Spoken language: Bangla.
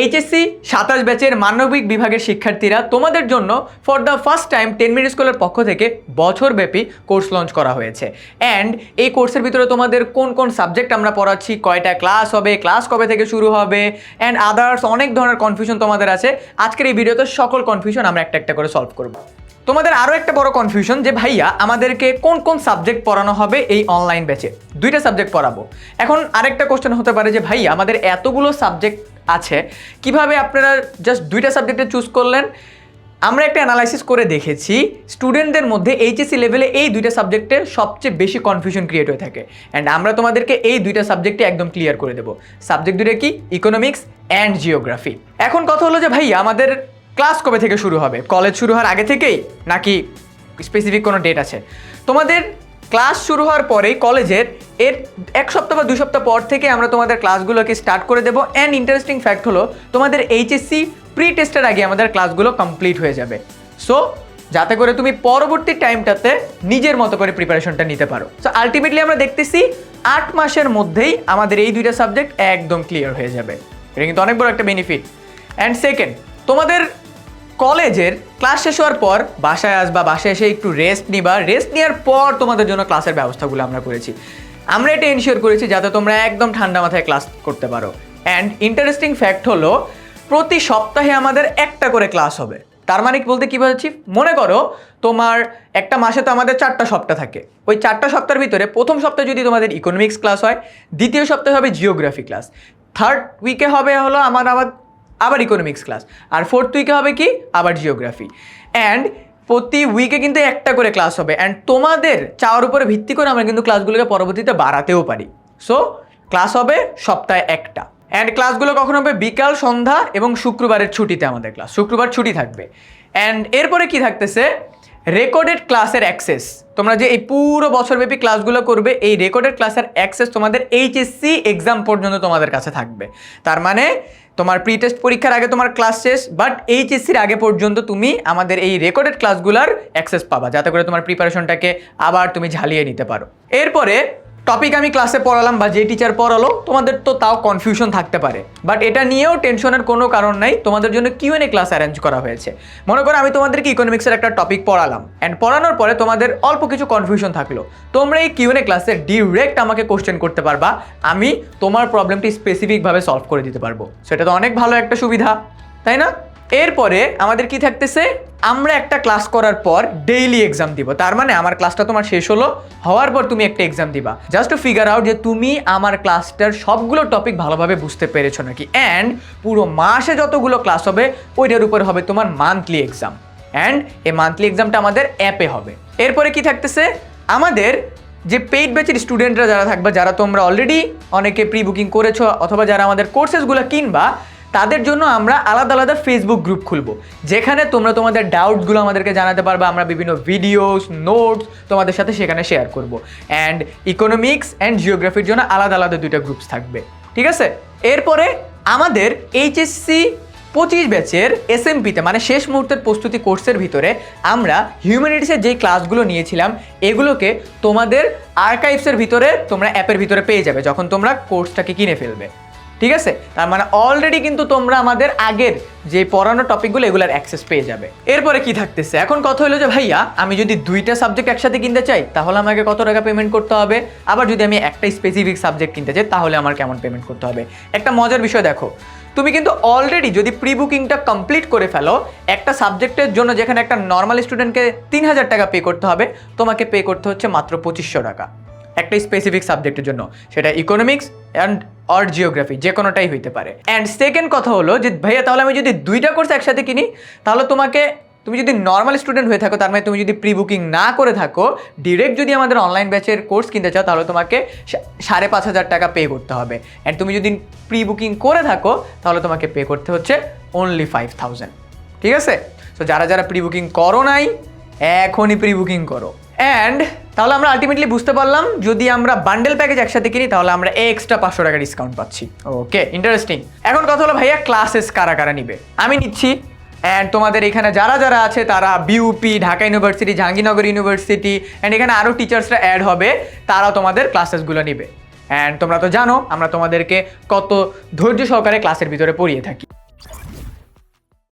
এইচএসসি সাতাশ ব্যাচের মানবিক বিভাগের শিক্ষার্থীরা তোমাদের জন্য for the first time ten minute স্কুলের পক্ষ থেকে বছরব্যাপী কোর্স লঞ্চ করা হয়েছে। অ্যান্ড এই কোর্সের ভিতরে তোমাদের কোন কোন সাবজেক্ট আমরা পড়াচ্ছি, কয়টা ক্লাস হবে ক্লাস কবে থেকে শুরু হবে অ্যান্ড আদার্স অনেক ধরনের কনফিউশন তোমাদের আছে। আজকের এই ভিডিওতে সকল কনফিউশন আমরা একটা একটা করে সলভ করব। তোমাদের আরও একটা বড় কনফিউশন যে ভাইয়া, আমাদেরকে কোন কোন সাবজেক্ট পড়ানো হবে এই অনলাইন ব্যাচে দুইটা সাবজেক্ট পড়াবো। এখন আরেকটা কোশ্চেন হতে পারে যে ভাইয়া, আমাদের এতগুলো সাবজেক্ট আছে। কীভাবে আপনারা জাস্ট দুইটা সাবজেক্টে চুজ করলেন? আমরা একটা অ্যানালাইসিস করে দেখেছি স্টুডেন্টদের মধ্যে এইচএসসি লেভেলে এই দুইটা সাবজেক্টে সবচেয়ে বেশি কনফিউশন ক্রিয়েট হয়ে থাকে। অ্যান্ড আমরা তোমাদেরকে এই দুইটা সাবজেক্টে একদম ক্লিয়ার করে দেবো। সাবজেক্ট দুটো কি? ইকোনমিক্স অ্যান্ড জিওগ্রাফি এখন কথা হলো যে ভাইয়া আমাদের ক্লাস কবে থেকে শুরু হবে? কলেজ শুরু হওয়ার আগে থেকেই? নাকি স্পেসিফিক কোনো ডেট আছে? তোমাদের ক্লাস শুরু হওয়ার পরেই কলেজের এর এক সপ্তাহ বা দুই সপ্তাহ পর থেকে আমরা তোমাদের ক্লাসগুলোকে স্টার্ট করে দেবো। অ্যান্ড ইন্টারেস্টিং ফ্যাক্ট হলো, তোমাদের এইচএসসি প্রি টেস্টের আগে আমাদের ক্লাসগুলো কমপ্লিট হয়ে যাবে। সো যাতে করে তুমি পরবর্তী টাইমটাতে নিজের মতো করে প্রিপারেশনটা নিতে পারো। সো আলটিমেটলি আমরা দেখতেছি আট মাসের মধ্যেই আমাদের এই দুইটা সাবজেক্ট একদম ক্লিয়ার হয়ে যাবে। এটা কিন্তু অনেক বড় একটা বেনিফিট অ্যান্ড সেকেন্ড তোমাদের কলেজের ক্লাস শেষ হওয়ার পর বাসায় আসবা বাসায় এসে একটু রেস্ট নিবা রেস্ট নেওয়ার পর তোমাদের জন্য ক্লাসের ব্যবস্থাগুলো আমরা করেছি। আমরা এটা এনশিওর করেছি যাতে তোমরা একদম ঠান্ডা মাথায় ক্লাস করতে পারো। অ্যান্ড ইন্টারেস্টিং ফ্যাক্ট হলো, প্রতি সপ্তাহে আমাদের একটা করে ক্লাস হবে। তার মানে বলতে কী বোঝাচ্ছি? মনে করো, তোমার একটা মাসে তো আমাদের চারটা সপ্তাহ থাকে। ওই চারটা সপ্তাহের ভিতরে প্রথম সপ্তাহে যদি তোমাদের ইকোনমিক্স ক্লাস হয়, দ্বিতীয় সপ্তাহে হবে জিওগ্রাফি ক্লাস থার্ড উইকে হবে হলো আমার আবার আবার ইকোনমিক্স ক্লাস আর ফোর্থ উইকে হবে কি? আবার জিওগ্রাফি অ্যান্ড প্রতি উইকে কিন্তু একটা করে ক্লাস হবে। অ্যান্ড তোমাদের চাওয়ার উপরে ভিত্তি করে আমরা কিন্তু ক্লাসগুলোকে পরবর্তীতে বাড়াতেও পারি। সো ক্লাস হবে সপ্তাহে একটা। অ্যান্ড ক্লাসগুলো কখন হবে? বিকাল, সন্ধ্যা এবং শুক্রবারের ছুটিতে আমাদের ক্লাস শুক্রবার ছুটি থাকবে। অ্যান্ড এরপরে কি থাকতেছে? রেকর্ডেড ক্লাসের অ্যাক্সেস তোমরা যে এই পুরো বছরব্যাপী ক্লাসগুলো করবে, এই রেকর্ডেড ক্লাসের অ্যাক্সেস তোমাদের এইচএসসি এক্সাম পর্যন্ত তোমাদের কাছে থাকবে। তার মানে তোমার প্রি টেস্ট পরীক্ষার আগে তোমার ক্লাস শেষ বাট এইচএসসির আগে পর্যন্ত তুমি আমাদের এই রেকর্ডেড ক্লাসগুলোর অ্যাক্সেস পাবা, যাতে করে তোমার প্রিপারেশনটাকে আবার তুমি ঝালিয়ে নিতে পারো। এরপরে টপিক আমি ক্লাসে পড়ালাম বা যে টিচার পড়ালো, তোমাদের তো তাও কনফিউশন থাকতে পারে। বাট এটা নিয়েও টেনশনের কোনো কারণ নাই, তোমাদের জন্য কিউএনএ ক্লাস অ্যারেঞ্জ করা হয়েছে। মনে করো আমি তোমাদেরকে ইকোনমিক্সের একটা টপিক পড়ালাম অ্যান্ড পড়ানোর পরে তোমাদের অল্প কিছু কনফিউশন থাকল। তোমরা এই কিউএনএ ক্লাসে ডিরেক্ট আমাকে কোশ্চেন করতে পারবা, আমি তোমার প্রবলেমটি স্পেসিফিকভাবে সলভ করে দিতে পারব। সেটা তো অনেক ভালো একটা সুবিধা, তাই না? এরপরে আমাদের কি থাকতেছে? আমরা একটা ক্লাস করার পর ডেইলি এক্সাম দিব। তার মানে আমার ক্লাসটা তোমার শেষ হলো, হওয়ার পর তুমি একটা এক্সাম দিবা। জাস্ট টু ফিগার আউট যে তুমি আমার ক্লাসটার সবগুলো টপিক ভালোভাবে বুঝতে পেরেছ নাকি? অ্যান্ড পুরো মাসে যতগুলো ক্লাস হবে, ওইটার উপর হবে তোমার মান্থলি এক্সাম অ্যান্ড এই মান্থলি এক্সামটা আমাদের অ্যাপে হবে। এরপরে কি থাকতেছে? আমাদের যে পেইড ব্যাচের স্টুডেন্টরা যারা থাকবে, যারা তোমরা অলরেডি অনেকে প্রি বুকিং করেছ, অথবা যারা আমাদের কোর্সেসগুলো কিনবা তাদের জন্য আমরা আলাদা আলাদা ফেসবুক গ্রুপ খুলবো। যেখানে তোমরা তোমাদের ডাউটসগুলো আমাদেরকে জানাতে পারবে, আমরা বিভিন্ন ভিডিওস নোটস তোমাদের সাথে সেখানে শেয়ার করব। অ্যান্ড ইকোনমিক্স অ্যান্ড জিওগ্রাফির জন্য আলাদা আলাদা দুইটা গ্রুপস থাকবে। ঠিক আছে? এরপরে আমাদের এইচএসসি পঁচিশ ব্যাচের এসএমপিতে মানে শেষ মুহূর্তের প্রস্তুতি কোর্সের ভিতরে আমরা হিউম্যানিটিসের যেই ক্লাসগুলো নিয়েছিলাম, এগুলোকে তোমাদের আর্কাইভসের ভিতরে তোমরা অ্যাপের ভিতরে পেয়ে যাবে, যখন তোমরা কোর্সটাকে কিনে ফেলবে। ঠিক আছে? তার মানে অলরেডি কিন্তু তোমরা আমাদের আগের যে পড়ানো টপিকগুলো এগুলোর অ্যাক্সেস পেয়ে যাবে। এরপরে কি থাকতেছে? এখন কথা হলো যে, ভাইয়া, আমি যদি দুইটা সাবজেক্ট একসাথে কিনতে চাই, তাহলে আমাকে কত টাকা পেমেন্ট করতে হবে? আবার যদি আমি একটা স্পেসিফিক সাবজেক্ট কিনতে চাই, তাহলে আমার কেমন পেমেন্ট করতে হবে? একটা মজার বিষয় দেখো, তুমি কিন্তু অলরেডি যদি প্রি বুকিংটা কমপ্লিট করে ফেলো, একটা সাবজেক্টের জন্য যেখানে একটা নর্মাল স্টুডেন্টকে তিন হাজার টাকা পে করতে হবে, তোমাকে পে করতে হচ্ছে মাত্র পঁচিশশো টাকা। একটা স্পেসিফিক সাবজেক্টের জন্য। সেটা ইকোনমিক্স অ্যান্ড অর জিওগ্রাফি যে কোনোটাই হইতে পারে। অ্যান্ড সেকেন্ড কথা হলো যে, ভাইয়া, তাহলে আমি যদি দুইটা কোর্স একসাথে কিনি, তাহলে তোমাকে, তুমি যদি নর্মাল স্টুডেন্ট হয়ে থাকো, তার মানে তুমি যদি প্রি বুকিং না করে থাকো ডিরেক্ট যদি আমাদের অনলাইন ব্যাচের কোর্স কিনতে চাও, তাহলে তোমাকে সাড়ে পাঁচ হাজার টাকা পে করতে হবে। অ্যান্ড তুমি যদি প্রি বুকিং করে থাকো, তাহলে তোমাকে পে করতে হচ্ছে অনলি ফাইভ থাউজেন্ড ঠিক আছে? সো যারা যারা প্রি বুকিং করো নাই, এখনই প্রি বুকিং করো। অ্যান্ড তাহলে আমরা আলটিমেটলি বুঝতে পারলাম, যদি আমরা বান্ডেল প্যাকেজ একসাথে কিনি, তাহলে আমরা এক্সট্রা পাঁচশো টাকা ডিসকাউন্ট পাচ্ছি। ওকে ইন্টারেস্টিং এখন কথা হলো ভাইয়া ক্লাসেস কারা কারা নিবে? আমি নিচ্ছি। অ্যান্ড তোমাদের এখানে যারা যারা আছে, তারা BUP Dhaka university Jahangirnagar university and এখানে আরও টিচার্সরা অ্যাড হবে, তারাও তোমাদের ক্লাসেসগুলো নিবে। অ্যান্ড তোমরা তো জানো, আমরা তোমাদেরকে কত ধৈর্য সহকারে ক্লাসের ভিতরে পড়িয়ে থাকি।